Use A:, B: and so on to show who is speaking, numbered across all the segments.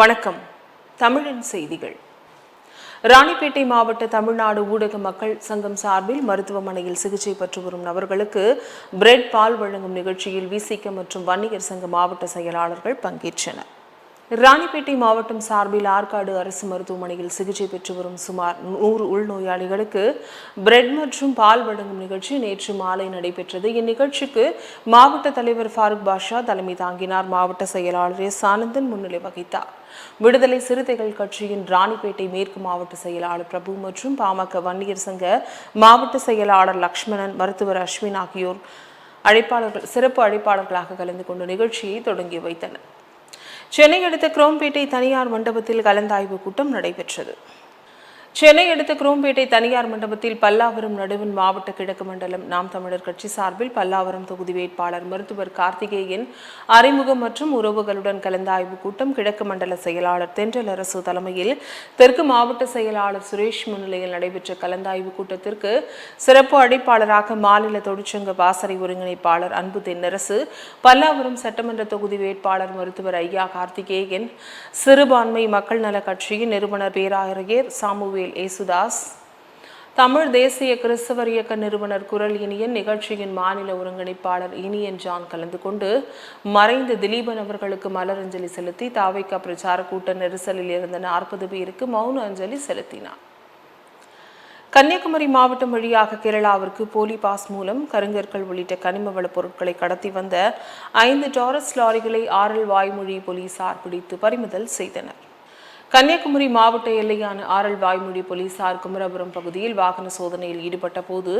A: வணக்கம். தமிழின் செய்திகள். ராணிப்பேட்டை மாவட்ட தமிழ்நாடு ஊடக மக்கள் சங்கம் சார்பில் மருத்துவமனையில் சிகிச்சை பெற்று வரும் நபர்களுக்கு பிரெட் பால் வழங்கும் நிகழ்ச்சியில் விசிக மற்றும் வன்னியர் சங்க மாவட்ட செயலாளர்கள் பங்கேற்றனர். ராணிப்பேட்டை மாவட்டம் சார்பில் ஆற்காடு அரசு மருத்துவமனையில் சிகிச்சை பெற்று வரும் சுமார் நூறு உள்நோயாளிகளுக்கு பிரெட் மற்றும் பால் வழங்கும் நிகழ்ச்சி நேற்று மாலை நடைபெற்றது. இந்நிகழ்ச்சிக்கு மாவட்ட தலைவர் ஃபாரூக் பாஷா தலைமை தாங்கினார். மாவட்ட செயலாளர் எஸ் ஆனந்தன் முன்னிலை வகித்தார். விடுதலை சிறுத்தைகள் கட்சியின் ராணிப்பேட்டை மேற்கு மாவட்ட செயலாளர் பிரபு மற்றும் பாமக வன்னியர் சங்க மாவட்ட செயலாளர் லக்ஷ்மணன் மருத்துவர் அஸ்வின் ஆகியோர் அழைப்பாளர்கள் சிறப்பு அழைப்பாளர்களாக கலந்து கொண்டு நிகழ்ச்சியை தொடங்கி வைத்தனர். சென்னை அடுத்த குரோம்பேட்டை தனியார் மண்டபத்தில் கலந்தாய்வு கூட்டம் நடைபெற்றது. சென்னை அடுத்த குரோம்பேட்டை தனியார் மண்டபத்தில் பல்லாவரம் நடுவன் மாவட்ட கிழக்கு மண்டலம். நாம் தமிழர் கட்சி சார்பில் பல்லாவரம் தொகுதி வேட்பாளர் மருத்துவர் கார்த்திகேயன் அறிமுகம் மற்றும் உறவுகளுடன் கலந்தாய்வு கூட்டம் கிழக்கு மண்டல செயலாளர் தென்றல் அரசு தலைமையில் தெற்கு மாவட்ட செயலாளர் சுரேஷ் முன்னிலையில் நடைபெற்ற கலந்தாய்வு கூட்டத்திற்கு சிறப்பு அழைப்பாளராக மாநில தொழிற்சங்க பாசறை ஒருங்கிணைப்பாளர் அன்பு தென்னரசு பல்லாவரம் சட்டமன்ற தொகுதி வேட்பாளர் மருத்துவர் ஐயா கார்த்திகேயன் சிறுபான்மை மக்கள் நல கட்சியின் நிறுவனர் பேராசிரியர் சாமுவேல் ஏசுதாஸ். தமிழ் தேசிய கிறிஸ்தவர் இயக்க நிறுவனர் குரல் இனியன் நிகழ்ச்சியின் மாநில ஒருங்கிணைப்பாளர் இனியன் ஜான் கலந்து கொண்டு மறைந்த திலீபன் அவர்களுக்கு மலரஞ்சலி செலுத்தி தாவைக்கா பிரச்சார கூட்ட நெரிசலில் இருந்த நாற்பது பேருக்கு மௌன அஞ்சலி செலுத்தினார். கன்னியாகுமரி மாவட்டம் வழியாக கேரளாவிற்கு போலி பாஸ் மூலம் கருங்கற்கள் உள்ளிட்ட கனிம வள பொருட்களை கடத்தி வந்த ஐந்து டாரஸ் லாரிகளை ஆரல் வாய்மொழி போலீசார் பிடித்து பறிமுதல் செய்தனர். கன்னியாகுமரி மாவட்ட எல்லையான ஆரல் வாய்மொழி போலீசார் குமரபுரம் பகுதியில் வாகன சோதனையில் ஈடுபட்ட போது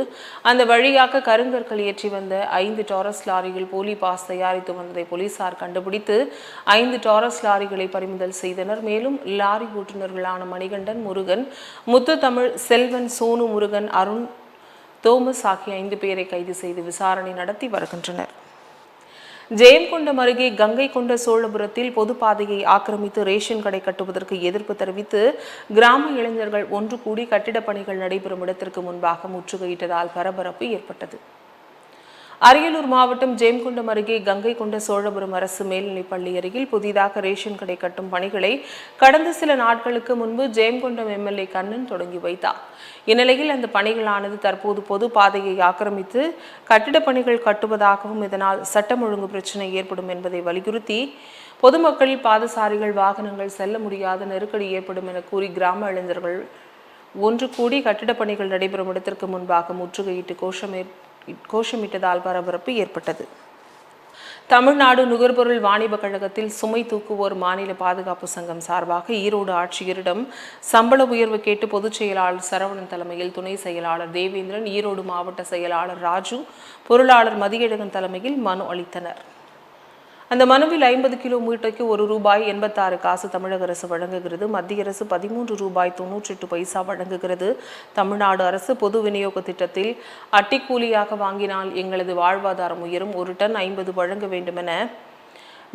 A: அந்த வழியாக கருங்கற்கள் ஏற்றி வந்த ஐந்து டாரஸ் லாரிகள் போலி பாஸ் தயாரித்து வந்ததை போலீசார் கண்டுபிடித்து ஐந்து டாரஸ் லாரிகளை பறிமுதல் செய்தனர். மேலும் லாரி ஓட்டுநர்களான மணிகண்டன் முருகன் முத்து தமிழ் செல்வன் சோனு முருகன் அருண் தோமஸ் ஆகிய ஐந்து பேரை கைது செய்து விசாரணை நடத்தி வருகின்றனர். ஜெயங்கொண்டம் அருகே கங்கை கொண்ட சோழபுரத்தில் பொது பாதையை ஆக்கிரமித்து ரேஷன் கடை கட்டுவதற்கு எதிர்ப்பு தெரிவித்து கிராம இளைஞர்கள் ஒன்று கூடி கட்டிடப் பணிகள் நடைபெறும் இடத்திற்கு முன்பாக முற்றுகையிட்டதால் பரபரப்பு ஏற்பட்டது. அரியலூர் மாவட்டம் ஜெயம்குண்டம் அருகே கங்கை கொண்ட சோழபுரம் அரசு மேல்நிலைப் பள்ளி அருகில் புதிதாக ரேஷன் கடை கட்டும் பணிகளை கடந்த சில நாட்களுக்கு முன்பு ஜெயம்குண்டம் எம்எல்ஏ கண்ணன் தொடங்கி வைத்தார். இந்நிலையில் அந்த பணிகளானது தற்போது பொது பாதையை ஆக்கிரமித்து கட்டிடப் பணிகள் கட்டுவதாகவும் இதனால் சட்டம் ஒழுங்கு பிரச்சினை ஏற்படும் என்பதை வலியுறுத்தி பொதுமக்கள் பாதசாரிகள் வாகனங்கள் செல்ல முடியாத நெருக்கடி ஏற்படும் என கூறி கிராம இளைஞர்கள் ஒன்று கூடி கட்டிடப் பணிகள் நடைபெறும் இடத்திற்கு முன்பாக முற்றுகையிட்டு கோஷமே கோஷமிட்டதால் பரபரப்பு ஏற்பட்டது. தமிழ்நாடு நுகர்பொருள் வாணிப கழகத்தில் சுமை தூக்குவோர் மாநில பாதுகாப்பு சங்கம் சார்பாக ஈரோடு ஆட்சியரிடம் சம்பள உயர்வு கேட்டு பொதுச் செயலாளர் சரவணன் தலைமையில் துணை செயலாளர் தேவேந்திரன் ஈரோடு மாவட்ட செயலாளர் ராஜு பொருளாளர் மதியழகன் தலைமையில் மனு அளித்தனர். அந்த மனுவில் ஐம்பது கிலோ மூட்டைக்கு ஒரு ரூபாய் எண்பத்தாறு காசு தமிழக அரசு வழங்குகிறது. மத்திய அரசு பதிமூன்று ரூபாய் தொன்னூற்றி எட்டு பைசா வழங்குகிறது. தமிழ்நாடு அரசு பொது விநியோக திட்டத்தில் அட்டிக்கூலியாக வாங்கினால் எங்களது வாழ்வாதாரம் உயரும். ஒரு டன் ஐம்பது வழங்க வேண்டுமென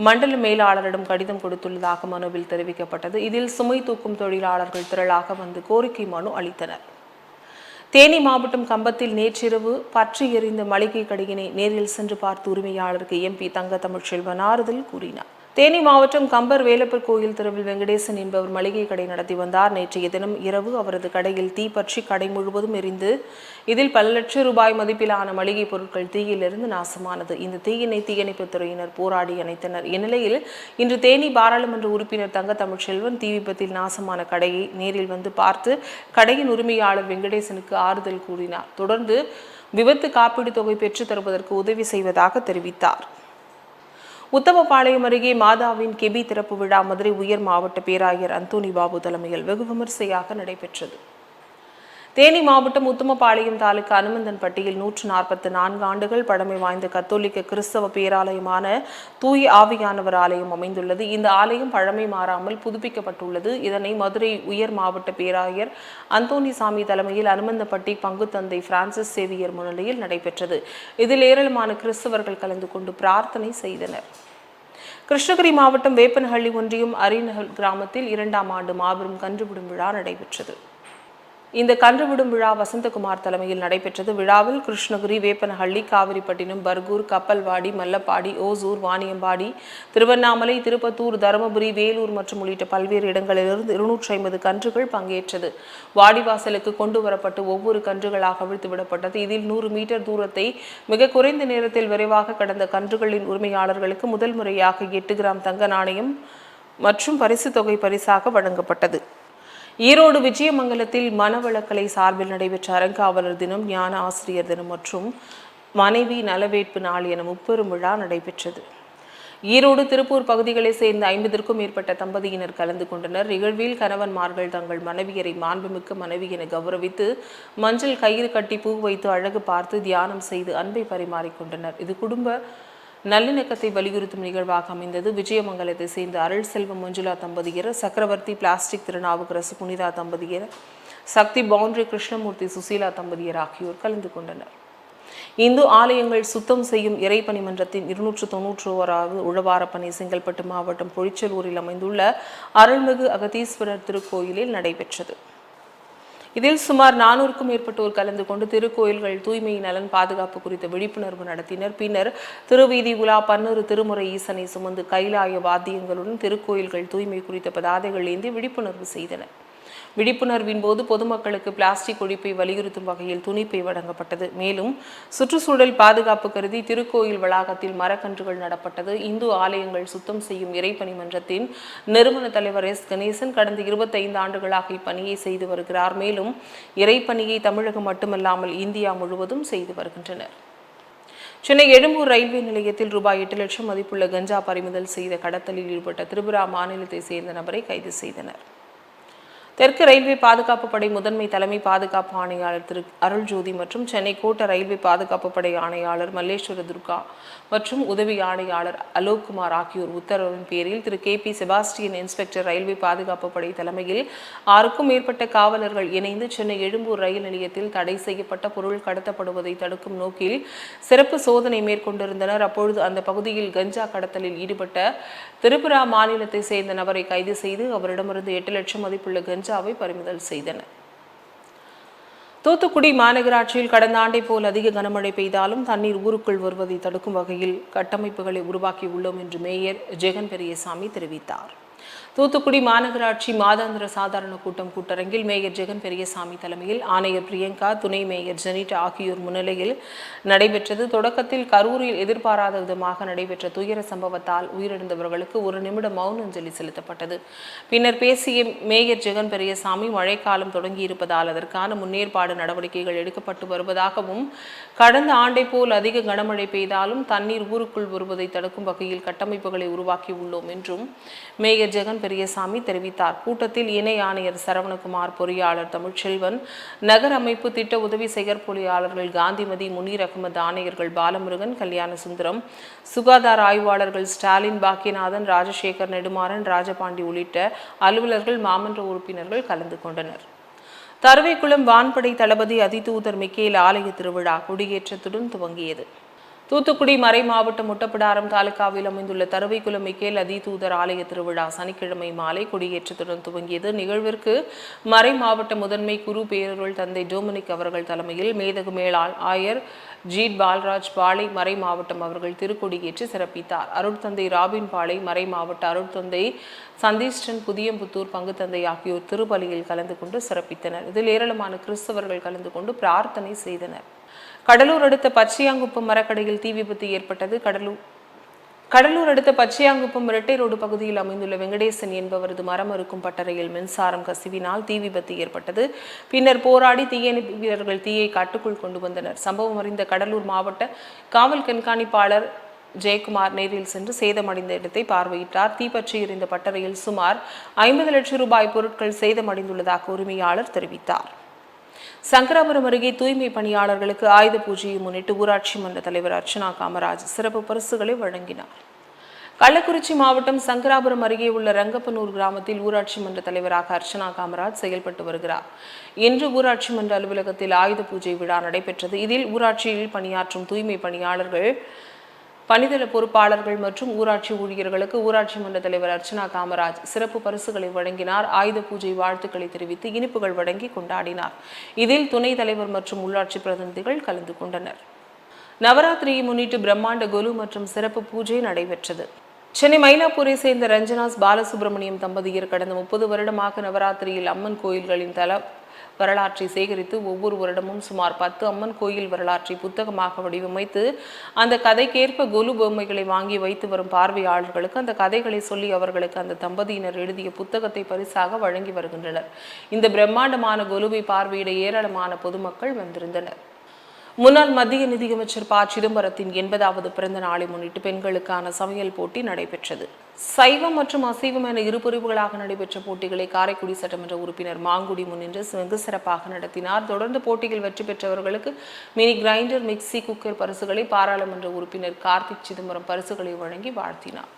A: மண்டல மேலாளரிடம் கடிதம் கொடுத்துள்ளதாக மனுவில் தெரிவிக்கப்பட்டது. இதில் சுமை தூக்கும் தொழிலாளர்கள் திரளாக வந்து கோரிக்கை மனு அளித்தனர். தேனி மாவட்டம் கம்பத்தில் நேற்றிரவு பற்றி எறிந்த மளிகை கடையினை நேரில் சென்று பார்த்து உரிமையாளருக்கு எம்பி தங்க தமிழ்ச்செல்வன் ஆறுதல் கூறினார். தேனி மாவட்டம் கம்பர் வேலப்பர் கோயில் தெருவில் வெங்கடேசன் என்பவர் மளிகை கடை நடத்தி வந்தார். நேற்றைய தினம் இரவு அவரது கடையில் தீ பற்றி கடை முழுவதும் எரிந்து இதில் பல லட்சம் ரூபாய் மதிப்பிலான மளிகை பொருட்கள் தீயிலிருந்து நாசமானது. இந்த தீயினை தீயணைப்புத் துறையினர் போராடி அணைத்தனர். இந்நிலையில் இன்று தேனி பாராளுமன்ற உறுப்பினர் தங்க தமிழ்ச்செல்வன் தீ விபத்தில் நாசமான கடையை நேரில் வந்து பார்த்து கடையின் உரிமையாளர் வெங்கடேசனுக்கு ஆறுதல் கூறினார். தொடர்ந்து விபத்து காப்பீடு தொகை பெற்றுத் தருவதற்கு உதவி செய்வதாக தெரிவித்தார். உத்தமபாளையம் அருகே மாதாவின் கெபி திறப்பு விழா மதுரை உயர் மாவட்ட பேராயர் அந்தோனி பாபு தலைமையில் வெகு விமரிசையாக நடைபெற்றது. தேனி மாவட்டம் உத்தமபாளையம் தாலுகா அனுமந்தன்பட்டியில் நூற்று நாற்பத்தி நான்கு ஆண்டுகள் பழமை வாய்ந்த கத்தோலிக்க கிறிஸ்தவ பேராலயமான தூய ஆவியானவர் ஆலயம் அமைந்துள்ளது. இந்த ஆலயம் பழமை மாறாமல் புதுப்பிக்கப்பட்டுள்ளது. இதனை மதுரை உயர் மாவட்ட பேராயர் அந்தோனி சாமி தலைமையில் அனுமந்தப்பட்டி பங்கு தந்தை பிரான்சிஸ் சேவியர் முன்னிலையில் நடைபெற்றது. இதில் ஏராளமான கிறிஸ்தவர்கள் கலந்து கொண்டு பிரார்த்தனை செய்தனர். கிருஷ்ணகிரி மாவட்டம் வேப்பனஹள்ளி ஒன்றியம் அரிநகல் கிராமத்தில் இரண்டாம் ஆண்டு மாபெரும் கன்றுவிடும் விழா நடைபெற்றது. இந்த கன்றுவிடும் விழா வசந்தகுமார் தலைமையில் நடைபெற்றது. விழாவில் கிருஷ்ணகிரி வேப்பனஹள்ளி காவிரிப்பட்டினம் பர்கூர் கப்பல்வாடி மல்லப்பாடி ஓசூர் வாணியம்பாடி திருவண்ணாமலை திருப்பத்தூர் தருமபுரி வேலூர் மற்றும் உள்ளிட்ட பல்வேறு இடங்களிலிருந்து இருநூற்றி ஐம்பது கன்றுகள் பங்கேற்றது. வாடிவாசலுக்கு கொண்டு வரப்பட்டு ஒவ்வொரு கன்றுகளாக அவிழ்த்து விடப்பட்டது. இதில் நூறு மீட்டர் தூரத்தை மிக குறைந்த நேரத்தில் விரைவாக கடந்த கன்றுகளின் உரிமையாளர்களுக்கு முதல் முறையாக எட்டு கிராம் தங்க நாணயம் மற்றும் பரிசு தொகை பரிசாக வழங்கப்பட்டது. ஈரோடு விஜயமங்கலத்தில் மனவளக்கலை சார்பில் நடைபெற்ற அறங்காவலர் தினம் ஞான ஆசிரியர் தினம் மற்றும் மனைவி நலவேட்பு நாள் என முப்பெரும் விழா நடைபெற்றது. ஈரோடு திருப்பூர் பகுதிகளை சேர்ந்த ஐம்பதற்கும் மேற்பட்ட தம்பதியினர் கலந்து கொண்டனர். நிகழ்வில் கணவன்மார்கள் தங்கள் மனைவியரை மாண்புமிக்க மனைவி என கௌரவித்து மஞ்சள் கயிறு கட்டி பூ வைத்து அழகு பார்த்து தியானம் செய்து அன்பை பரிமாறிக்கொண்டனர் இது குடும்ப நல்லிணக்கத்தை வலியுறுத்தும் நிகழ்வாக அமைந்தது. விஜயமங்கலத்தை சேர்ந்த அருள் செல்வம் மஞ்சுளா தம்பதியர் சக்கரவர்த்தி பிளாஸ்டிக் திருநாவுக்கரசு புனிதா தம்பதியர் சக்தி பவுண்டரி கிருஷ்ணமூர்த்தி சுசீலா தம்பதியர் ஆகியோர் கலந்து கொண்டனர். இந்து ஆலயங்கள் சுத்தம் செய்யும் இறைப்பணி மன்றத்தின் இருநூற்று தொன்னூற்று ஓராவது உழவாரப்பணி செங்கல்பட்டு மாவட்டம் பொழிச்சலூரில் அமைந்துள்ள அருள்மிகு அகதீஸ்வரர் திருக்கோயிலில் நடைபெற்றது. இதில் சுமார் நானூறுக்கும் மேற்பட்டோர் கலந்து கொண்டு திருக்கோயில்கள் தூய்மை நலன் பாதுகாப்பு குறித்த விழிப்புணர்வு நடத்தினர். பின்னர் திருவீதி உலா பன்னொரு திருமுறை ஈசனை சுமந்து கைலாய வாத்தியங்களுடன் திருக்கோயில்கள் தூய்மை குறித்த பதாதைகள் ஏந்தி விழிப்புணர்வு செய்தனர். விழிப்புணர்வின் போது பொதுமக்களுக்கு பிளாஸ்டிக் ஒழிப்பை வலியுறுத்தும் வகையில் துணிப்பை வழங்கப்பட்டது. மேலும் சுற்றுச்சூழல் பாதுகாப்பு கருதி திருக்கோயில் வளாகத்தில் மரக்கன்றுகள் நடப்பட்டது. இந்து ஆலயங்கள் சுத்தம் செய்யும் இறைப்பணி மன்றத்தின் நிறுவன தலைவர் எஸ். கணேசன் கடந்த இருபத்தைந்து ஆண்டுகளாக இப்பணியை செய்து வருகிறார். மேலும் இறைப்பணியை தமிழகம் மட்டுமல்லாமல் இந்தியா முழுவதும் செய்து வருகின்றனர். சென்னை எழும்பூர் ரயில்வே நிலையத்தில் ரூபாய் எட்டு லட்சம் மதிப்புள்ள கஞ்சா பறிமுதல் செய்த கடத்தலில் ஈடுபட்ட திரிபுரா மாநிலத்தை சேர்ந்த நபரை கைது செய்தனர். தெற்கு ரயில்வே பாதுகாப்பு படை முதன்மை தலைமை பாதுகாப்பு ஆணையாளர் திரு அருள்ஜோதி மற்றும் சென்னை கோட்ட ரயில்வே பாதுகாப்பு படை ஆணையாளர் மல்லேஸ்வர துர்கா மற்றும் உதவி ஆணையாளர் அலோக்குமார் ஆகியோர் உத்தரவின் பேரில் Thiru K P Sebastian inspector railway பாதுகாப்பு படை தலைமையில் ஆறுக்கும் மேற்பட்ட காவலர்கள் இணைந்து சென்னை எழும்பூர் ரயில் நிலையத்தில் தடை செய்யப்பட்ட பொருள் கடத்தப்படுவதை தடுக்கும் நோக்கில் சிறப்பு சோதனை மேற்கொண்டிருந்தனர். அப்பொழுது அந்த பகுதியில் கஞ்சா கடத்தலில் ஈடுபட்ட திரிபுரா மாநிலத்தை சேர்ந்த நபரை கைது செய்து அவரிடமிருந்து எட்டு லட்சம் மதிப்புள்ள கஞ்சாவை பறிமுதல் செய்தனர். தூத்துக்குடி மாநகராட்சியில் கடந்த ஆண்டை போல் அதிக கனமழை பெய்தாலும் தண்ணீர் ஊருக்குள் வருவதை தடுக்கும் வகையில் கட்டமைப்புகளை உருவாக்கியுள்ளோம் என்று மேயர் ஜெகன் பெரியசாமி தெரிவித்தார். தூத்துக்குடி மாநகராட்சி மாதாந்திர சாதாரண கூட்டம் கூட்டரங்கில் மேயர் ஜெகன் பெரியசாமி தலைமையில் ஆணையர் பிரியங்கா துணை மேயர் ஜெனிட் ஆகியோர் முன்னிலையில் நடைபெற்றது. தொடக்கத்தில் கரூரில் எதிர்பாராத விதமாக நடைபெற்ற துயர சம்பவத்தால் உயிரிழந்தவர்களுக்கு ஒரு நிமிட மௌன அஞ்சலி செலுத்தப்பட்டது. பின்னர் பேசிய மேயர் ஜெகன் பெரியசாமி மழைக்காலம் தொடங்கியிருப்பதால் அதற்கான முன்னேற்பாடு நடவடிக்கைகள் எடுக்கப்பட்டு வருவதாகவும் கடந்த ஆண்டை போல் அதிக கனமழை பெய்தாலும் தண்ணீர் ஊருக்குள் வருவதை தடுக்கும் வகையில் கட்டமைப்புகளை உருவாக்கி உள்ளோம் என்றும் மேயர் ஜெகன் பெரியசாமி தெரிவித்தார். கூட்டத்தில் இணை ஆணையர் சரவணகுமார் பொறியாளர் தமிழ்ச்செல்வன் நகர் அமைப்பு திட்ட உதவி செயற்பொறியாளர்கள் காந்திமதி முனீர் அகமது ஆணையர்கள் பாலமுருகன் கல்யாண சுந்தரம் சுகாதார ஆய்வாளர்கள் ஸ்டாலின் பாக்கியநாதன் ராஜசேகர் நெடுமாறன் ராஜபாண்டி உள்ளிட்ட அலுவலர்கள் மாமன்ற உறுப்பினர்கள் கலந்து கொண்டனர். தருவைக்குளம் வான்படை தளபதி அதிதூதர் மிக்கேல் ஆலய திருவிழா கொடியேற்றத்துடன் துவங்கியது. தூத்துக்குடி மறை மாவட்டம் முட்டப்பிடாரம் தாலுகாவில் அமைந்துள்ள தருவைக்குளம் மிக்கேல் அதிதூதர் ஆலய திருவிழா சனிக்கிழமை மாலை கொடியேற்றத்துடன் துவங்கியது. நிகழ்விற்கு மறை மாவட்ட முதன்மை குரு பேரருள் தந்தை டொமினிக் அவர்கள் தலைமையில் மேதகு மேலாள் ஆயர் ஜீட் பால்ராஜ் பாளை மறை மாவட்டம் அவர்கள் திருக்கொடியேற்றி சிறப்பித்தார். அருட்தந்தை ராபின் பாளை மறை மாவட்ட அருட்தந்தை சந்தீஷ்டன் புதியம்புத்தூர் பங்குத்தந்தை ஆகியோர் திருப்பலியில் கலந்து கொண்டு சிறப்பித்தனர். இதில் ஏராளமான கிறிஸ்தவர்கள் கலந்து கொண்டு பிரார்த்தனை செய்தனர். கடலூர் அடுத்த பச்சையாங்குப்பம் மரக்கடையில் தீ விபத்து ஏற்பட்டது. கடலூர் கடலூர் அடுத்த பச்சையாங்குப்பம் இரட்டை ரோடு பகுதியில் அமைந்துள்ள வெங்கடேசன் என்பவரது மரம் அறுக்கும் பட்டறையில் மின்சாரம் கசிவினால் தீ விபத்து ஏற்பட்டது. பின்னர் போராடி தீயணைப்பு வீரர்கள் தீயை கட்டுக்குள் கொண்டு வந்தனர். சம்பவம் அறிந்த கடலூர் மாவட்ட காவல் கண்காணிப்பாளர் ஜெயக்குமார் நேரில் சென்று சேதமடைந்த இடத்தை பார்வையிட்டார். தீப்பற்றி எறிந்த பட்டறையில் சுமார் ஐம்பது லட்சம் ரூபாய் பொருட்கள் சேதமடைந்துள்ளதாக உரிமையாளர் தெரிவித்தார். சங்கராபுரம் அருகே தூய்மை பணியாளர்களுக்கு ஆயுத பூஜையை முன்னிட்டு ஊராட்சி மன்ற தலைவர் அர்ச்சனா காமராஜ் சிறப்பு பரிசுகளை வழங்கினார். கள்ளக்குறிச்சி மாவட்டம் சங்கராபுரம் அருகே உள்ள ரங்கப்பனூர் கிராமத்தில் ஊராட்சி மன்ற தலைவராக அர்ச்சனா காமராஜ் செயல்பட்டு வருகிறார். இன்று ஊராட்சி மன்ற அலுவலகத்தில் ஆயுத பூஜை விழா நடைபெற்றது. இதில் ஊராட்சியில் பணியாற்றும் தூய்மை பணியாளர்கள் பணிதள பொறுப்பாளர்கள் மற்றும் ஊராட்சி ஊழியர்களுக்கு ஊராட்சி மன்ற தலைவர் அர்ச்சனா காமராஜ் சிறப்பு பரிசுகளை வழங்கினார். ஆயுத பூஜை வாழ்த்துக்களை தெரிவித்து இனிப்புகள் வழங்கி கொண்டாடினார். இதில் துணைத் தலைவர் மற்றும் உள்ளாட்சி பிரதிநிதிகள் கலந்து கொண்டனர். நவராத்திரியை முன்னிட்டு பிரம்மாண்ட கொலு மற்றும் சிறப்பு பூஜை நடைபெற்றது. சென்னை மயிலாப்பூரை சேர்ந்த ரஞ்சனாஸ் பாலசுப்ரமணியம் தம்பதியர் கடந்த முப்பது வருடமாக நவராத்திரியில் அம்மன் கோயில்களின் தல வரலாற்றை சேகரித்து ஒவ்வொரு வருடமும் சுமார் பத்து அம்மன் கோயில் வரலாற்றை புத்தகமாக வடிவமைத்து அந்த கதைக்கேற்ப கொலு பொம்மைகளை வாங்கி வைத்து வரும் பார்வையாளர்களுக்கு அந்த கதைகளை சொல்லி அவர்களுக்கு அந்த தம்பதியினர் எழுதிய புத்தகத்தை பரிசாக வழங்கி வருகின்றனர். இந்த பிரம்மாண்டமான கொலுவை பார்வையிட ஏராளமான பொதுமக்கள் வந்திருந்தனர். முன்னாள் மத்திய நிதியமைச்சர் ப. சிதம்பரத்தின் எண்பதாவது பிறந்த நாளை முன்னிட்டு பெண்களுக்கான சமையல் போட்டி நடைபெற்றது. சைவம் மற்றும் அசைவம் என இரு பிரிவுகளாக நடைபெற்ற போட்டிகளை காரைக்குடி சட்டமன்ற உறுப்பினர் மாங்குடி முன்னின்று வெகு சிறப்பாக நடத்தினார். தொடர்ந்து போட்டியில் வெற்றி பெற்றவர்களுக்கு மினி கிரைண்டர் மிக்சி குக்கர் பரிசுகளை பாராளுமன்ற உறுப்பினர் கார்த்திக் சிதம்பரம் பரிசுகளை வழங்கி வாழ்த்தினார்.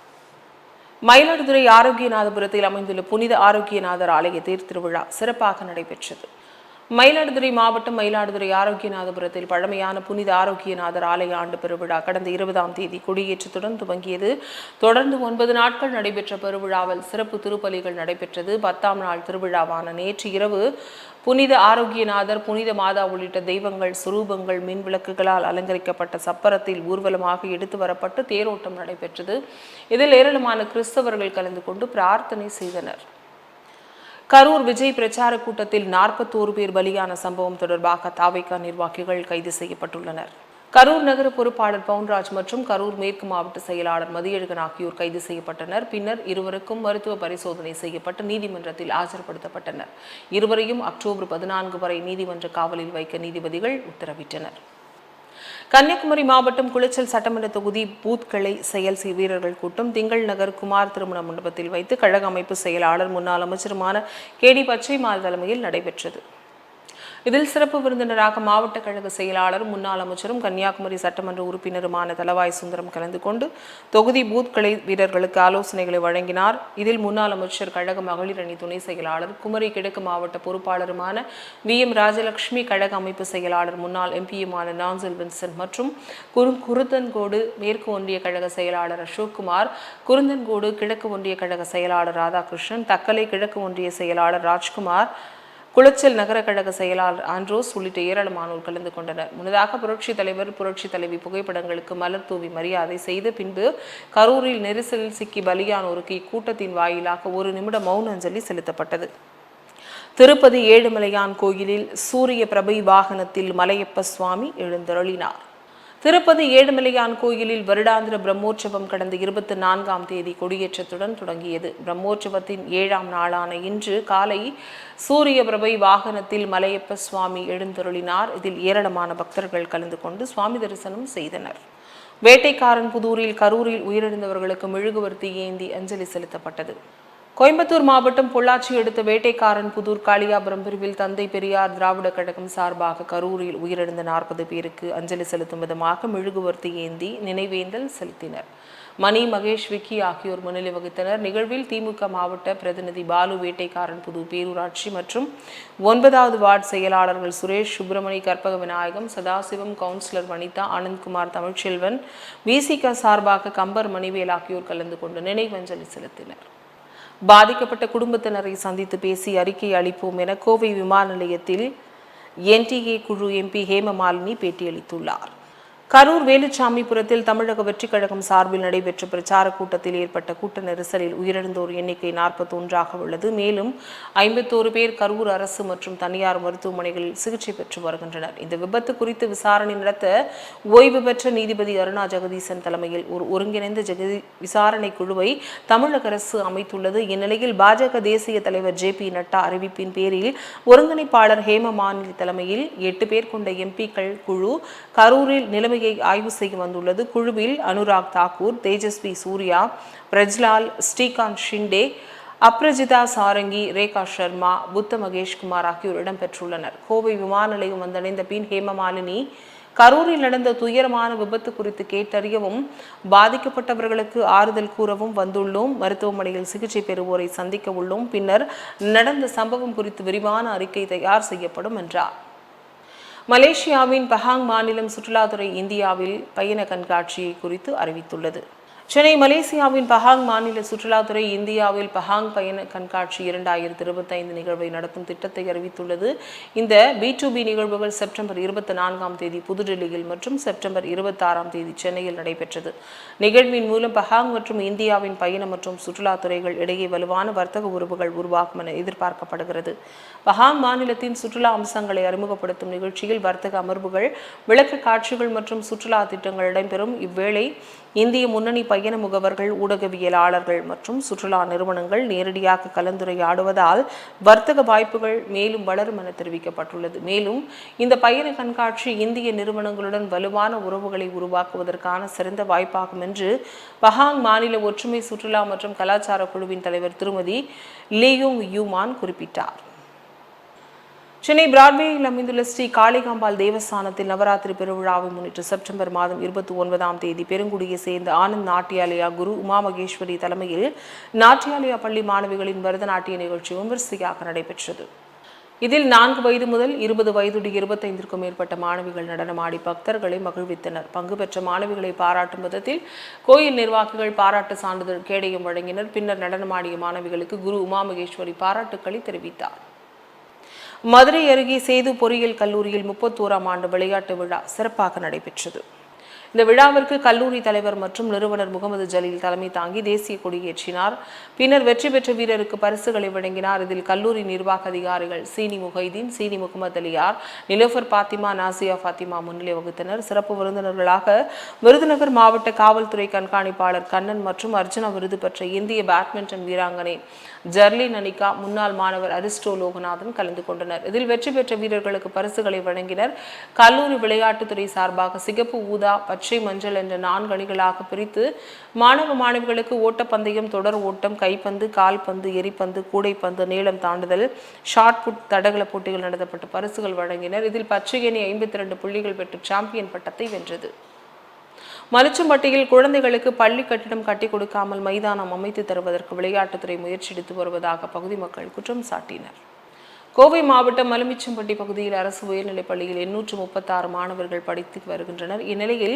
A: மயிலாடுதுறை ஆரோக்கியநாதபுரத்தில் அமைந்துள்ள புனித ஆரோக்கியநாதர் ஆலய தேர் திருவிழா சிறப்பாக நடைபெற்றது. மயிலாடுதுறை மாவட்டம் மயிலாடுதுறை ஆரோக்கியநாதபுரத்தில் பழமையான புனித ஆரோக்கியநாதர் ஆலய ஆண்டு பெருவிழா கடந்த இருபதாம் தேதி கொடியேற்றத்துடன் துவங்கியது. தொடர்ந்து ஒன்பது நாட்கள் நடைபெற்ற பெருவிழாவில் சிறப்பு திருப்பலிகள் நடைபெற்றது. பத்தாம் நாள் திருவிழாவான நேற்று இரவு புனித ஆரோக்கியநாதர் புனித மாதா உள்ளிட்ட தெய்வங்கள் சுரூபங்கள் மின் விளக்குகளால் அலங்கரிக்கப்பட்ட சப்பரத்தில் ஊர்வலமாக எடுத்து வரப்பட்டு தேரோட்டம் நடைபெற்றது. இதில் ஏராளமான கிறிஸ்தவர்கள் கலந்து கொண்டு பிரார்த்தனை செய்தனர். கரூர் விஜய் பிரச்சார கூட்டத்தில் நாற்பத்தோரு பேர் பலியான சம்பவம் தொடர்பாக தாவைக்கா நிர்வாகிகள் கைது செய்யப்பட்டுள்ளனர். கரூர் நகர பொறுப்பாளர் பவுன்ராஜ் மற்றும் கரூர் மேற்கு மாவட்ட செயலாளர் மதியழகன் ஆகியோர் கைது செய்யப்பட்டனர். பின்னர் இருவருக்கும் மருத்துவ பரிசோதனை செய்யப்பட்டு நீதிமன்றத்தில் ஆஜர்படுத்தப்பட்டனர். இருவரையும் அக்டோபர் பதினான்கு வரை நீதிமன்ற காவலில் வைக்க நீதிபதிகள் உத்தரவிட்டனர். கன்னியாகுமரி மாவட்டம் குளிச்சல் சட்டமன்ற தொகுதி பூத்களை செயல் வீரர்கள் கூட்டம் திங்கள் நகர் குமார் திருமண மண்டபத்தில் வைத்து கழக அமைப்பு செயலாளர் முன்னாள் அமைச்சருமான கே. டி. பச்சைமால் தலைமையில் நடைபெற்றது. இதில் சிறப்பு விருந்தினராக மாவட்ட கழக செயலாளர் முன்னாள் அமைச்சரும் கன்னியாகுமரி சட்டமன்ற உறுப்பினருமான தலவாய் சுந்தரம் கலந்து கொண்டு தொகுதி பூத் கிளை வீரர்களுக்கு ஆலோசனைகளை வழங்கினார். இதில் முன்னாள் அமைச்சர் கழக மகளிர் அணி துணை செயலாளர் குமரி கிழக்கு மாவட்ட பொறுப்பாளருமான வி. எம். ராஜலட்சுமி கழக அமைப்பு செயலாளர் முன்னாள் எம்பியுமான நான்சல் வின்சென்ட் மற்றும் குரு குருத்தன்கோடு மேற்கு ஒன்றிய கழக செயலாளர் அசோக்குமார் குருந்தன்கோடு கிழக்கு ஒன்றிய கழக செயலாளர் ராதாகிருஷ்ணன் தக்கலை கிழக்கு ஒன்றிய செயலாளர் ராஜ்குமார் குளச்சல் நகர கழக செயலாளர் ஆண்ட்ரோஸ் உள்ளிட்ட ஏராளமானோர் கலந்து கொண்டனர். முன்னதாக புரட்சி தலைவர் புரட்சி தலைவி புகைப்படங்களுக்கு மலர் தூவி மரியாதை செய்த பின்பு கரூரில் நெரிசலில் சிக்கி பலியானோருக்கு இக்கூட்டத்தின் வாயிலாக ஒரு நிமிட மௌன அஞ்சலி செலுத்தப்பட்டது. திருப்பதி ஏழுமலையான் கோயிலில் சூரிய பிரபை வாகனத்தில் மலையப்ப சுவாமி எழுந்தருளினார். திருப்பதி ஏழுமலையான் கோயிலில் வருடாந்திர பிரம்மோற்சவம் கடந்த இருபத்தி நான்காம் தேதி கொடியேற்றத்துடன் தொடங்கியது. பிரம்மோற்சவத்தின் ஏழாம் நாளான இன்று காலை சூரிய பிரபை வாகனத்தில் மலையப்ப சுவாமி எழுந்தருளினார். இதில் ஏராளமான பக்தர்கள் கலந்து கொண்டு சுவாமி தரிசனம் செய்தனர். வேட்டைக்காரன் புதூரில் கரூரில் உயிரிழந்தவர்களுக்கு மெழுகுவர்த்தி ஏந்தி அஞ்சலி செலுத்தப்பட்டது. கோயம்புத்தூர் மாவட்டம் பொள்ளாச்சி அடுத்த வேட்டைக்காரன் புதூர் காளியாபுரம் பிரிவில் தந்தை பெரியார் திராவிட கழகம் சார்பாக கரூரில் உயிரிழந்த நாற்பது பேருக்கு அஞ்சலி செலுத்தும் விதமாக மெழுகுவர்த்தி ஏந்தி நினைவேந்தல் செலுத்தினர். மணி மகேஷ் விக்கி ஆகியோர் முன்னிலை வகித்தனர். நிகழ்வில் திமுக மாவட்ட பிரதிநிதி பாலு வேட்டைக்காரன் புது பேரூராட்சி மற்றும் ஒன்பதாவது வார்டு செயலாளர்கள் சுரேஷ் சுப்பிரமணி கற்பக விநாயகம் சதாசிவம் கவுன்சிலர் வனிதா ஆனந்த்குமார் தமிழ்ச்செல்வன் விசிக சார்பாக கம்பர் மணிவேல் ஆகியோர் கலந்து கொண்டு நினைவஞ்சலி செலுத்தினர். பாதிக்கப்பட்ட குடும்பத்தினரை சந்தித்து பேசி அறிக்கை அளிப்போம் என கோவை விமான நிலையத்தில் என்டிஏ குழு எம்பி ஹேமமாலினி பேட்டியளித்துள்ளார். கரூர் வேலுச்சாமிபுரத்தில் தமிழக வெற்றிக் கழகம் சார்பில் நடைபெற்ற பிரச்சார கூட்டத்தில் ஏற்பட்ட கூட்ட நெரிசலில் உயிரிழந்தோர் எண்ணிக்கை நாற்பத்தொன்றாக உள்ளது. மேலும் ஐம்பத்தோரு பேர் கரூர் அரசு மற்றும் தனியார் மருத்துவமனைகளில் சிகிச்சை பெற்று வருகின்றனர். இந்த விபத்து குறித்து விசாரணை நடத்த ஓய்வு பெற்ற நீதிபதி அருணா ஜெகதீசன் தலைமையில் ஒரு ஒருங்கிணைந்த ஜெகதி விசாரணை குழுவை தமிழக அரசு அமைத்துள்ளது. இந்நிலையில் பாஜக தேசிய தலைவர் ஜே பி நட்டா அறிவிப்பின் பேரில் ஒருங்கிணைப்பாளர் ஹேம மாநில தலைமையில் எட்டு பேர் கொண்ட எம்பிக்கள் குழு கரூரில் நிலைமை நிலைமையை ஆய்வு செய்ய வந்துள்ளது. குழுவில் அனுராக் தாக்கூர் தேஜஸ்வி சூர்யா பிரஜ்லால் ஸ்ரீகாந்த் ஷிண்டே அப்ரஜிதா சாரங்கி ரேகா சர்மா புத்த மகேஷ்குமார் ஆகியோர் இடம்பெற்றுள்ளனர் கோவை விமான நிலையம் வந்தடைந்த பின் ஹேமமாலினி கரூரில் நடந்த துயரமான விபத்து குறித்து கேட்டறியவும் பாதிக்கப்பட்டவர்களுக்கு ஆறுதல் கூறவும் வந்துள்ளோம். மருத்துவமனையில் சிகிச்சை பெறுவோரை சந்திக்க உள்ளோம். பின்னர் நடந்த சம்பவம் குறித்து விரிவான அறிக்கை தயார் செய்யப்படும் என்றார். மலேசியாவின் பஹாங் மாநிலம் சுற்றுலாத்துறை இந்தியாவில் பயண கண்காட்சியை குறித்து அறிவித்துள்ளது. சென்னை மலேசியாவின் பஹாங் மாநில சுற்றுலாத்துறை இந்தியாவில் பஹாங் பயண கண்காட்சி இரண்டாயிரத்தி இருபத்தைந்து நிகழ்வை நடத்தும் திட்டத்தை அறிவித்துள்ளது. இந்த பி டு பி நிகழ்வுகள் செப்டம்பர் இருபத்தி நான்காம் தேதி புதுடெல்லியில் மற்றும் செப்டம்பர் இருபத்தாறாம் தேதி சென்னையில் நடைபெற்றது. நிகழ்வின் மூலம் பஹாங் மற்றும் இந்தியாவின் பயண மற்றும் சுற்றுலாத்துறைகள் இடையே வலுவான வர்த்தக உறவுகள் உருவாகும் என எதிர்பார்க்கப்படுகிறது. பஹாங் மாநிலத்தின் சுற்றுலா அம்சங்களை அறிமுகப்படுத்தும் நிகழ்ச்சியில் வர்த்தக அமர்வுகள் விளக்க காட்சிகள் மற்றும் சுற்றுலா திட்டங்கள் இடம்பெறும். இவ்வேளை இந்திய முன்னணி பயண முகவர்கள் ஊடகவியலாளர்கள் மற்றும் சுற்றுலா நிறுவனங்கள் நேரடியாக கலந்துரையாடுவதால் வர்த்தக வாய்ப்புகள் மேலும் வளரும் என தெரிவிக்கப்பட்டுள்ளது. மேலும் இந்த பயண கண்காட்சி இந்திய நிறுவனங்களுடன் வலுவான உறவுகளை உருவாக்குவதற்கான சிறந்த வாய்ப்பாகும் என்று பஹாங் மாநில ஒற்றுமை சுற்றுலா மற்றும் கலாச்சார குழுவின் தலைவர் திருமதி லியோங் யூமான் குறிப்பிட்டார். சென்னை பிராட்வேயில் அமைந்துள்ள ஸ்ரீ காளிகாம்பாள் தேவஸ்தானத்தில் நவராத்திரி பெருவிழாவை முன்னிட்டு செப்டம்பர் மாதம் இருபத்தி ஒன்பதாம் தேதி பெருங்குடியை சேர்ந்த ஆனந்த் நாட்டியாலயா குரு உமா மகேஸ்வரி தலைமையில் நாட்டியாலயா பள்ளி மாணவிகளின் பரதநாட்டிய நிகழ்ச்சி விமரிசையாக நடைபெற்றது. இதில் நான்கு வயது முதல் இருபது வயதுடைய இருபத்தைந்திற்கும் மேற்பட்ட மாணவிகள் நடனமாடி பக்தர்களை மகிழ்வித்தனர். பங்கு பெற்ற மாணவிகளை பாராட்டும் விதத்தில் கோயில் நிர்வாகிகள் பாராட்டு சான்றிதழ் கேடயம் வழங்கினர். பின்னர் நடனமாடிய மாணவிகளுக்கு குரு உமாமகேஸ்வரி பாராட்டுக்களை தெரிவித்தார். மதுரை அருகே சேது பொறியியல் கல்லூரியில் முப்பத்தோராம் ஆண்டு விளையாட்டு விழா சிறப்பாக நடைபெற்றது. இந்த விழாவிற்கு கல்லூரி தலைவர் மற்றும் நிறுவனர் முகமது ஜலீல் தலைமை தாங்கி தேசிய கொடியேற்றினார். பின்னர் வெற்றி பெற்ற வீரருக்கு பரிசுகளை வழங்கினார். இதில் கல்லூரி நிர்வாக அதிகாரிகள் சீனி முகைதீன் சீனி முகமது அலியார் நிலோஃபர் பாத்திமா நாசியா பாத்திமா முன்னிலை வகுத்தனர். சிறப்பு விருந்தினர்களாக விருதுநகர் மாவட்ட காவல்துறை கண்காணிப்பாளர் கண்ணன் மற்றும் அர்ஜுனா விருது பெற்ற இந்திய பேட்மிண்டன் வீராங்கனை ஜெர்லின் அனிகா முன்னாள் மாணவர் அரிஸ்டோ லோகநாதன் கலந்து கொண்டனர். இதில் வெற்றி பெற்ற வீரர்களுக்கு பரிசுகளை வழங்கினர். கல்லூரி விளையாட்டுத்துறை சார்பாக சிகப்பு ஊதா பச்சை மஞ்சள் என்ற நான்கு அணிகளாக பிரித்து மாணவ மாணவிகளுக்கு ஓட்டப்பந்தயம் தொடர் ஓட்டம் கைப்பந்து கால்பந்து எரிப்பந்து கூடைப்பந்து நீளம் தாண்டுதல் ஷார்ட் புட் தடகள போட்டிகள் நடத்தப்பட்டு பரிசுகள் வழங்கினர். இதில் பச்சை அணி ஐம்பத்தி ரெண்டு புள்ளிகள் பெற்று சாம்பியன் பட்டத்தை வென்றது. மலிச்சம்பட்டியில் குழந்தைகளுக்கு பள்ளி கட்டிடம் கட்டி கொடுக்காமல் மைதானம் அமைத்து தருவதற்கு விளையாட்டுத்துறை முயற்சி எடுத்து வருவதாக பகுதி மக்கள் குற்றம் சாட்டினர். கோவை மாவட்டம் மலுமிச்சம்பட்டி பகுதியில் அரசு உயர்நிலைப் பள்ளியில் எண்ணூற்று முப்பத்தாறு மாணவர்கள் படித்து வருகின்றனர். இந்நிலையில்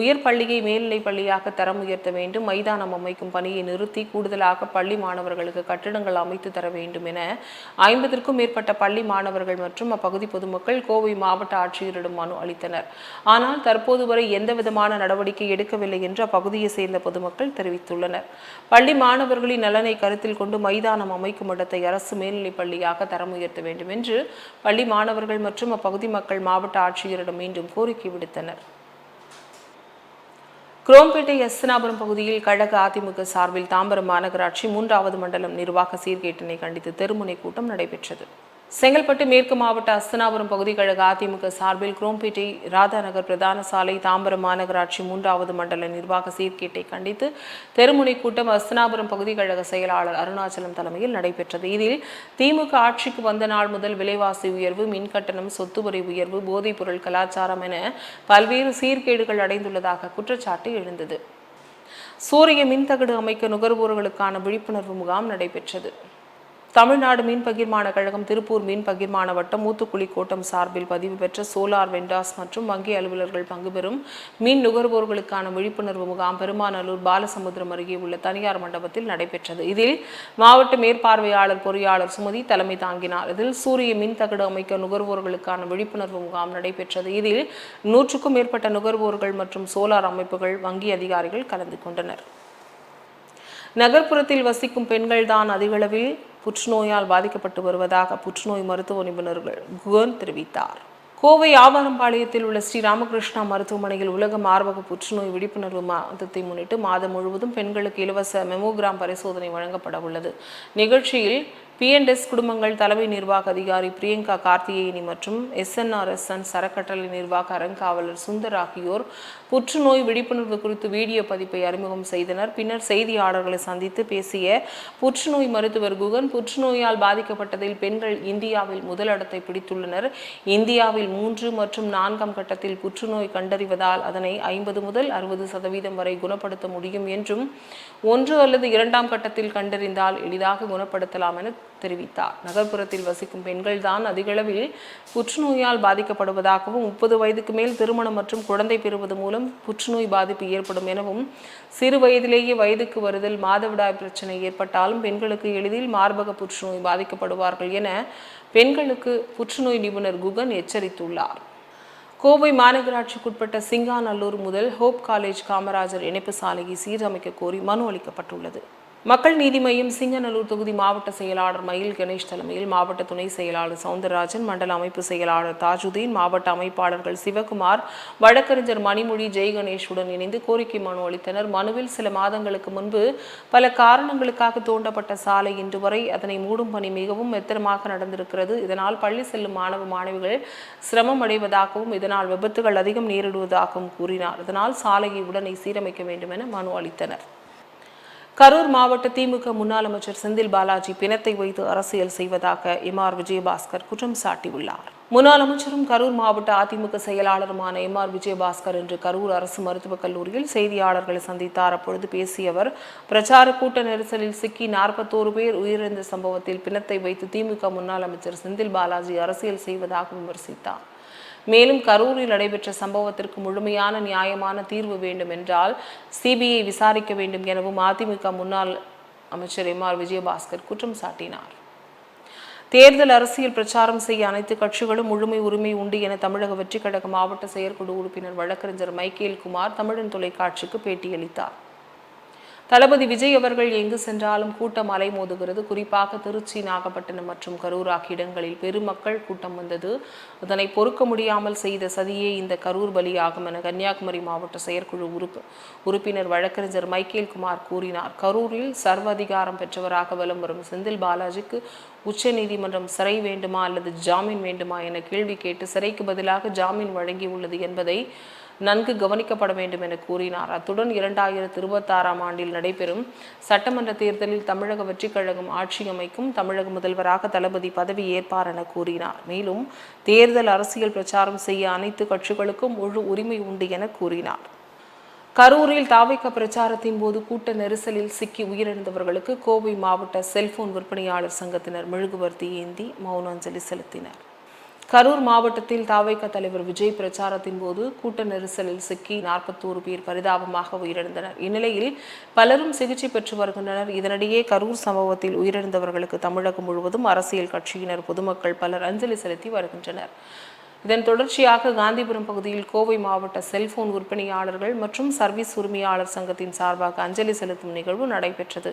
A: உயர் பள்ளியை மேல்நிலைப் பள்ளியாக தரம் உயர்த்த வேண்டும். மைதானம் அமைக்கும் பணியை நிறுத்தி கூடுதலாக பள்ளி மாணவர்களுக்கு கட்டிடங்கள் அமைத்து தர வேண்டும் என ஐம்பதற்கும் மேற்பட்ட பள்ளி மாணவர்கள் மற்றும் அப்பகுதி பொதுமக்கள் கோவை மாவட்ட ஆட்சியரிடம் மனு அளித்தனர். ஆனால் தற்போது வரை எந்தவிதமான நடவடிக்கை எடுக்கவில்லை என்று அப்பகுதியை சேர்ந்த பொதுமக்கள் தெரிவித்துள்ளனர். பள்ளி மாணவர்களின் நலனை கருத்தில் கொண்டு மைதானம் அமைக்கும் இடத்தை அரசு மேல்நிலைப் பள்ளியாக தரம் உயர்த்த வேண்டும் என்று பள்ளி மாணவர்கள் மற்றும் அப்பகுதி மக்கள் மாவட்ட ஆட்சியரிடம் மீண்டும் கோரிக்கை விடுத்தனர். குரோம்பேட்டை எஸ்னாபுரம் பகுதியில் கழக அதிமுக சார்பில் தாம்பரம் மாநகராட்சி மூன்றாவது மண்டலம் நிர்வாக சீர்கேட்டினை கண்டித்து தெருமுனை கூட்டம் நடைபெற்றது. செங்கல்பட்டு மேற்கு மாவட்ட அஸ்தனாபுரம் பகுதிக்கழக அதிமுக சார்பில் குரோம்பேட்டை ராதாநகர் பிரதான சாலை தாம்பரம் மாநகராட்சி மூன்றாவது மண்டல நிர்வாக சீர்கேட்டை கண்டித்து தெருமுனை கூட்டம் அஸ்தனாபுரம் பகுதிக்கழக செயலாளர் அருணாச்சலம் தலைமையில் நடைபெற்றது. இதில் திமுக ஆட்சிக்கு வந்த நாள் முதல் விலைவாசி உயர்வு மின்கட்டணம் சொத்து வரி உயர்வு போதைப்பொருள் கலாச்சாரம் என பல்வேறு சீர்கேடுகள் அடைந்துள்ளதாக குற்றச்சாட்டு எழுந்தது. சூரிய மின்தகடு அமைக்க நுகர்வோர்களுக்கான விழிப்புணர்வு முகாம் நடைபெற்றது. தமிழ்நாடு மீன் பகிர்மான கழகம் திருப்பூர் மீன் பகிர்மான வட்டம் மூத்துக்குழி கோட்டம் சார்பில் பதிவு பெற்ற சோலார் வெண்டாஸ் மற்றும் வங்கி அலுவலர்கள் பங்கு பெறும் மீன் நுகர்வோர்களுக்கான விழிப்புணர்வு முகாம் பெருமாநல்லூர் பாலசமுத்திரம் அருகே உள்ள தனியார் மண்டபத்தில் நடைபெற்றது. இதில் மாவட்ட மேற்பார்வையாளர் பொறியாளர் சுமதி தலைமை தாங்கினார். இதில் சூரிய மின் தகடு அமைக்க நுகர்வோர்களுக்கான விழிப்புணர்வு முகாம் நடைபெற்றது. இதில் நூற்றுக்கும் மேற்பட்ட நுகர்வோர்கள் மற்றும் சோலார் அமைப்புகள் வங்கி அதிகாரிகள் கலந்து கொண்டனர். நகர்ப்புறத்தில் வசிக்கும் பெண்கள் தான் அதிகளவில் புற்றுநோயால் பாதிக்கப்பட்டு வருவதாக புற்றுநோய் மருத்துவ நிபுணர்கள் குகன் தெரிவித்தார். கோவை ஆவாரம்பாளையத்தில் உள்ள ஸ்ரீ ராமகிருஷ்ணா மருத்துவமனையில் உலக மார்பக புற்றுநோய் விழிப்புணர்வு மாதத்தை முன்னிட்டு மாதம் முழுவதும் பெண்களுக்கு இலவச மெமோகிராம் பரிசோதனை வழங்கப்பட உள்ளது. நிகழ்ச்சியில் பிஎன்எஸ் குடும்பங்கள் தலைமை நிர்வாக அதிகாரி பிரியங்கா கார்த்திகேயனி மற்றும் எஸ்என்ஆர்எஸ்என் சரக்கட்டளை நிர்வாக அறங்காவலர் சுந்தர் ஆகியோர் புற்றுநோய் விழிப்புணர்வு குறித்து வீடியோ பதிப்பை அறிமுகம் செய்தனர். பின்னர் செய்தியாளர்களை சந்தித்து பேசிய புற்றுநோய் மருத்துவர் குகன் புற்றுநோயால் பாதிக்கப்பட்டதில் பெண்கள் இந்தியாவில் முதலிடத்தை பிடித்துள்ளனர். இந்தியாவில் மூன்று மற்றும் நான்காம் கட்டத்தில் புற்றுநோய் கண்டறிவதால் அதனை ஐம்பது முதல் அறுபது சதவீதம் வரை குணப்படுத்த முடியும் என்றும் ஒன்று அல்லது இரண்டாம் கட்டத்தில் கண்டறிந்தால் எளிதாக குணப்படுத்தலாம் என தெரிவித்தார். நகர்ப்புறத்தில் வசிக்கும் பெண்கள்தான் அதிகளவில் புற்றுநோயால் பாதிக்கப்படுவதாகவும் முப்பது வயதுக்கு மேல் திருமணம் மற்றும் குழந்தை பெறுவது மூலம் புற்றுநோய் பாதிப்பு ஏற்படும் எனவும் சிறு வயதிலேயே வயதுக்கு வருதல் மாதவிடாய் பிரச்சனை ஏற்பட்டாலும் பெண்களுக்கு எளிதில் மார்பக புற்றுநோய் பாதிக்கப்படுவார்கள் என பெண்களுக்கு புற்றுநோய் நிபுணர் குகன் எச்சரித்துள்ளார். கோவை மாநகராட்சிக்குட்பட்ட சிங்காநல்லூர் முதல் ஹோப் காலேஜ் காமராஜர் இணைப்பு சாலையை சீரமைக்க கோரி மனு அளிக்கப்பட்டுள்ளது. மக்கள் நீதி மையம் சிங்கநல்லூர் தொகுதி மாவட்ட செயலாளர் மயில் கணேஷ் தலைமையில் மாவட்ட துணை செயலாளர் சவுந்தரராஜன் மண்டல அமைப்பு செயலாளர் தாஜுதீன் மாவட்ட அமைப்பாளர்கள் சிவகுமார் வழக்கறிஞர் மணிமொழி ஜெய் கணேஷுடன் இணைந்து கோரிக்கை மனு அளித்தனர். மனுவில் சில மாதங்களுக்கு முன்பு பல காரணங்களுக்காக தோண்டப்பட்ட சாலை இன்று வரை அதனை மூடும் பணி மிகவும் மெத்தனமாக நடந்திருக்கிறது. இதனால் பள்ளி செல்லும் மாணவ மாணவிகள் சிரமம் அடைவதாகவும் இதனால் விபத்துகள் அதிகம் நேரிடுவதாகவும் கூறினார். இதனால் சாலையை உடனே சீரமைக்க வேண்டும் என மனு அளித்தனர். கரூர் மாவட்ட திமுக முன்னாள் அமைச்சர் செந்தில் பாலாஜி பிணத்தை வைத்து அரசியல் செய்வதாக எம் ஆர் விஜயபாஸ்கர் குற்றம் சாட்டியுள்ளார். முன்னாள் அமைச்சரும் கரூர் மாவட்ட அதிமுக செயலாளருமான எம் ஆர் விஜயபாஸ்கர் இன்று கரூர் அரசு மருத்துவக் கல்லூரியில் செய்தியாளர்களை சந்தித்தார். அப்பொழுது பேசிய அவர் பிரச்சார கூட்ட நெரிசலில் சிக்கி நாற்பத்தோரு பேர் உயிரிழந்த சம்பவத்தில் பிணத்தை வைத்து திமுக முன்னாள் அமைச்சர் செந்தில் பாலாஜி அரசியல் செய்வதாக விமர்சித்தார். மேலும் கரூரில் நடைபெற்ற சம்பவத்திற்கு முழுமையான நியாயமான தீர்வு வேண்டும் என்றால் சிபிஐ விசாரிக்க வேண்டும் எனவும் அதிமுக முன்னாள் அமைச்சர் எம் ஆர் விஜயபாஸ்கர் குற்றம் சாட்டினார். தேர்தல் அரசியல் பிரச்சாரம் செய்ய அனைத்து கட்சிகளும் முழுமை உரிமை உண்டு என தமிழக வெற்றிக்கழக மாவட்ட செயற்குழு உறுப்பினர் வழக்கறிஞர் மைக்கேல் குமார் தமிழன் தொலைக்காட்சிக்கு பேட்டியளித்தார். தளபதி விஜய் அவர்கள் எங்கு சென்றாலும் கூட்டம் அலைமோதுகிறது குறிப்பாக திருச்சி நாகப்பட்டினம் மற்றும் கரூர் ஆகிய இடங்களில் பெருமக்கள் கூட்டம் வந்தது. அதனை பொறுக்க முடியாமல் செய்த சதியே இந்த கரூர் பலியாகும் என கன்னியாகுமரி மாவட்ட செயற்குழு உறுப்பு உறுப்பினர் வழக்கறிஞர் மைக்கேல் குமார் கூறினார். கரூரில் சர்வதிகாரம் பெற்றவராக வலம் வரும் செந்தில் பாலாஜிக்கு உச்ச நீதிமன்றம் சிறை வேண்டுமா அல்லது ஜாமீன் வேண்டுமா என கேள்வி கேட்டு சிறைக்கு பதிலாக ஜாமீன் வழங்கியுள்ளது என்பதை நன்கு கவனிக்கப்பட வேண்டும் என கூறினார். அத்துடன் இரண்டாயிரத்து இருபத்தாறாம் ஆண்டில் நடைபெறும் சட்டமன்ற தேர்தலில் தமிழக வெற்றிக் கழகம் ஆட்சி அமைக்கும் தமிழக முதல்வராக தளபதி பதவி ஏற்பார் என கூறினார். மேலும் தேர்தல் அரசியல் பிரச்சாரம் செய்ய அனைத்து கட்சிகளுக்கும் முழு உரிமை உண்டு என கூறினார். கரூரில் தாவைக்க பிரச்சாரத்தின் போது கூட்ட நெரிசலில் சிக்கி உயிரிழந்தவர்களுக்கு கோவை மாவட்ட செல்போன் விற்பனையாளர் சங்கத்தினர் மெழுகுவர்த்தி ஏந்தி மௌன அஞ்சலி செலுத்தினர். கரூர் மாவட்டத்தில் தாவைக்க தலைவர் விஜய் பிரச்சாரத்தின் போது கூட்ட நெரிசலில் சிக்கி நாற்பத்தோரு பேர் பரிதாபமாக உயிரிழந்தனர். இந்நிலையில் பலரும் சிகிச்சை பெற்று வருகின்றனர். இதனிடையே கரூர் சம்பவத்தில் உயிரிழந்தவர்களுக்கு தமிழகம் முழுவதும் அரசியல் கட்சியினர் பொதுமக்கள் பலர் அஞ்சலி செலுத்தி வருகின்றனர். இதன் தொடர்ச்சியாக காந்திபுரம் பகுதியில் கோவை மாவட்ட செல்போன் விற்பனையாளர்கள் மற்றும் சர்வீஸ் உரிமையாளர் சங்கத்தின் சார்பாக அஞ்சலி செலுத்தும் நிகழ்வு நடைபெற்றது.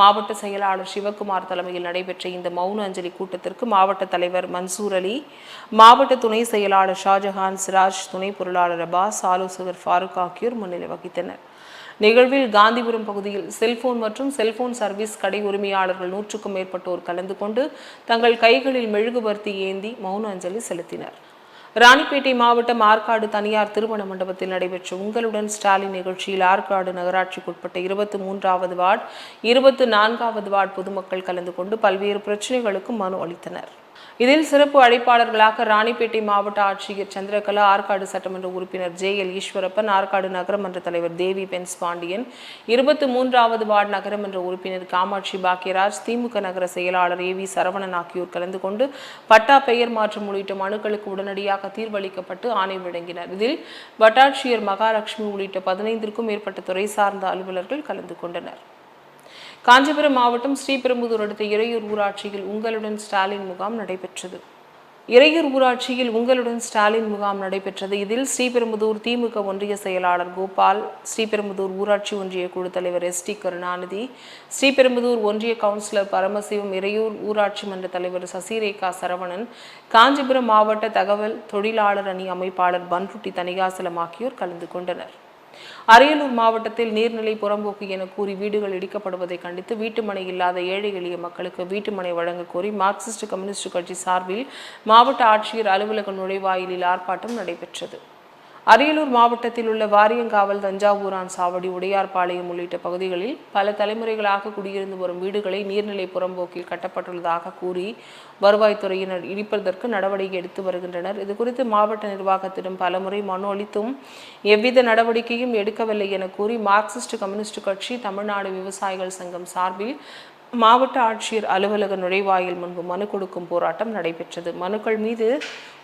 A: மாவட்ட செயலாளர் சிவகுமார் தலைமையில் நடைபெற்ற இந்த மௌன அஞ்சலி கூட்டத்திற்கு மாவட்ட தலைவர் மன்சூர் அலி மாவட்ட துணை செயலாளர் ஷாஜஹான் சிராஜ் துணை பொருளாளர் அபாஸ் ஆலோசகர் ஃபாரூக் ஆகியோர் முன்னிலை வகித்தனர். நிகழ்வில் காந்திபுரம் பகுதியில் செல்போன் மற்றும் செல்போன் சர்வீஸ் கடை உரிமையாளர்கள் நூற்றுக்கும் மேற்பட்டோர் கலந்து கொண்டு தங்கள் கைகளில் மெழுகுபர்த்தி ஏந்தி மௌன அஞ்சலி செலுத்தினர். ராணிப்பேட்டை மாவட்டம் ஆற்காடு தனியார் திருமண மண்டபத்தில் நடைபெற்ற உங்களுடன் ஸ்டாலின் நிகழ்ச்சியில் ஆற்காடு நகராட்சிக்குட்பட்ட இருபத்தி மூன்றாவது வார்டு இருபத்தி நான்காவது வார்டு பொதுமக்கள் கலந்து கொண்டு பல்வேறு பிரச்சனைகளுக்கு மனு அளித்தனர். இதில் சிறப்பு அழைப்பாளர்களாக ராணிப்பேட்டை மாவட்ட ஆட்சியர் சந்திரகலா ஆற்காடு சட்டமன்ற உறுப்பினர் ஜே எல் ஈஸ்வரப்பன் ஆற்காடு நகரமன்ற தலைவர் தேவி பென்ஸ் பாண்டியன் இருபத்தி மூன்றாவது வார்டு நகரமன்ற உறுப்பினர் காமாட்சி பாக்கியராஜ் திமுக நகர செயலாளர் ஏ வி சரவணன் ஆகியோர் கலந்து கொண்டு பட்டா பெயர் மாற்றம் உள்ளிட்ட மனுக்களுக்கு உடனடியாக தீர்வளிக்கப்பட்டு ஆணை வழங்கினர். இதில் வட்டாட்சியர் மகாலட்சுமி உள்ளிட்ட பதினைந்திற்கும் மேற்பட்ட துறை சார்ந்த அலுவலர்கள் கலந்து கொண்டனர். காஞ்சிபுரம் மாவட்டம் ஸ்ரீபெரும்புதூர் அடுத்த இறையூர் ஊராட்சியில் உங்களுடன் ஸ்டாலின் முகாம் நடைபெற்றது. இறையூர் ஊராட்சியில் உங்களுடன் ஸ்டாலின் முகாம் நடைபெற்றது. இதில் ஸ்ரீபெரும்புதூர் திமுக ஒன்றிய செயலாளர் கோபால் ஸ்ரீபெரும்புதூர் ஊராட்சி ஒன்றிய குழு தலைவர் எஸ் டி கருணாநிதி ஸ்ரீபெரும்புதூர் ஒன்றிய கவுன்சிலர் பரமசிவம் இறையூர் ஊராட்சி மன்ற தலைவர் சசிரேகா சரவணன் காஞ்சிபுரம் மாவட்ட தகவல் தொழிலாளர் அணி அமைப்பாளர் பன்ருட்டி தனிகாசலம் ஆகியோர் கலந்து கொண்டனர். அரியலூர் மாவட்டத்தில் நீர்நிலை புறம்போக்கு என கூறி வீடுகள் இடிக்கப்படுவதை கண்டித்து வீட்டுமனை இல்லாத ஏழை எளிய மக்களுக்கு வீட்டுமனை வழங்க கோரி மார்க்சிஸ்ட் கம்யூனிஸ்ட் கட்சி சார்பில் மாவட்ட ஆட்சியர் அலுவலக நுழைவாயிலில் ஆர்ப்பாட்டம் நடைபெற்றது. அரியலூர் மாவட்டத்தில் உள்ள வாரியங்காவல் தஞ்சாவூரான் சாவடி உடையார்பாளையம் உள்ளிட்ட பகுதிகளில் பல தலைமுறைகளாக குடியிருந்து வரும் வீடுகளை நீர்நிலை புறம்போக்கில் கட்டப்பட்டுள்ளதாக கூறி வருவாய்த்துறையினர் இடிப்பதற்கு நடவடிக்கை எடுத்து வருகின்றனர். இதுகுறித்து மாவட்ட நிர்வாகத்திடம் பலமுறை மனு அளித்தும் எவ்வித நடவடிக்கையும் எடுக்கவில்லை என கூறி மார்க்சிஸ்ட் கம்யூனிஸ்ட் கட்சி தமிழ்நாடு விவசாயிகள் சங்கம் சார்பில் மாவட்ட ஆட்சியர் அலுவலக நுழைவாயில் முன்பு மனு கொடுக்கும் போராட்டம் நடைபெற்றது. மனுக்கள் மீது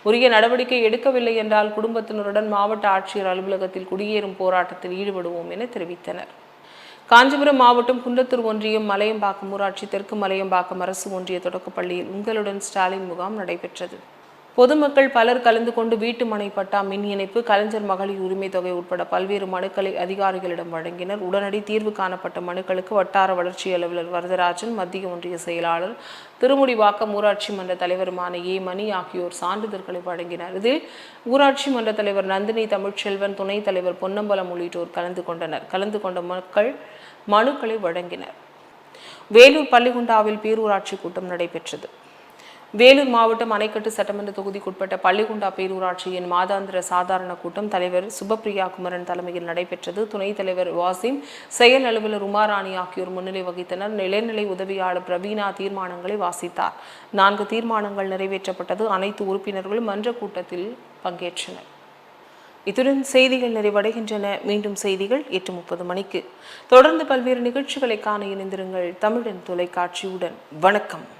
A: உரிய நடவடிக்கை எடுக்கவில்லை என்றால் குடும்பத்தினருடன் மாவட்ட ஆட்சியர் அலுவலகத்தில் குடியேறும் போராட்டத்தில் ஈடுபடுவோம் என தெரிவித்தனர். காஞ்சிபுரம் மாவட்டம் குன்றத்தூர் ஒன்றியம் மலையம்பாக்கம் ஊராட்சி தெற்கு மலையம்பாக்கம் அரசு ஒன்றிய தொடக்கப்பள்ளியில் உங்களுடன் ஸ்டாலின் முகாம் நடைபெற்றது. பொதுமக்கள் பலர் கலந்து கொண்டு வீட்டு மனை பட்டா மின் இணைப்பு கலைஞர் மகளிர் உரிமை தொகை உட்பட பல்வேறு மனுக்களை அதிகாரிகளிடம் வழங்கினர். உடனடி தீர்வு காணப்பட்ட மனுக்களுக்கு வட்டார வளர்ச்சி அலுவலர் வரதராஜன் மத்திய ஒன்றிய செயலாளர் திருமுடிவாக்கம் ஊராட்சி மன்ற தலைவருமான ஏ. மணி ஆகியோர் சான்றிதழ்களை வழங்கினர். இதில் ஊராட்சி மன்ற தலைவர் நந்தினி தமிழ்ச்செல்வன் துணைத் தலைவர் பொன்னம்பலம் உள்ளிட்டோர் கலந்து கொண்டனர். கலந்து கொண்ட மக்கள் மனுக்களை வழங்கினர். வேலூர் பள்ளிகுண்டாவில் பேரூராட்சி கூட்டம் நடைபெற்றது. வேலூர் மாவட்டம் அணைக்கட்டு சட்டமன்ற தொகுதிக்குட்பட்ட பள்ளிகுண்டா பேரூராட்சியின் மாதாந்திர சாதாரண கூட்டம் தலைவர் சுபப்பிரியா குமரன் தலைமையில் நடைபெற்றது. துணைத் தலைவர் வாசிம் செயல் அலுவலர் உமாராணி ஆகியோர் முன்னிலை வகித்தனர். நிலைநிலை உதவியாளர் பிரவீனா தீர்மானங்களை வாசித்தார். நான்கு தீர்மானங்கள் நிறைவேற்றப்பட்டது. அனைத்து உறுப்பினர்களும் மன்ற கூட்டத்தில் பங்கேற்றனர். இத்துடன் செய்திகள் நிறைவடைகின்றன. மீண்டும் செய்திகள் எட்டு முப்பது மணிக்கு. தொடர்ந்து பல்வேறு நிகழ்ச்சிகளை காண இணைந்திருங்கள் தமிழன் தொலைக்காட்சியுடன். வணக்கம்.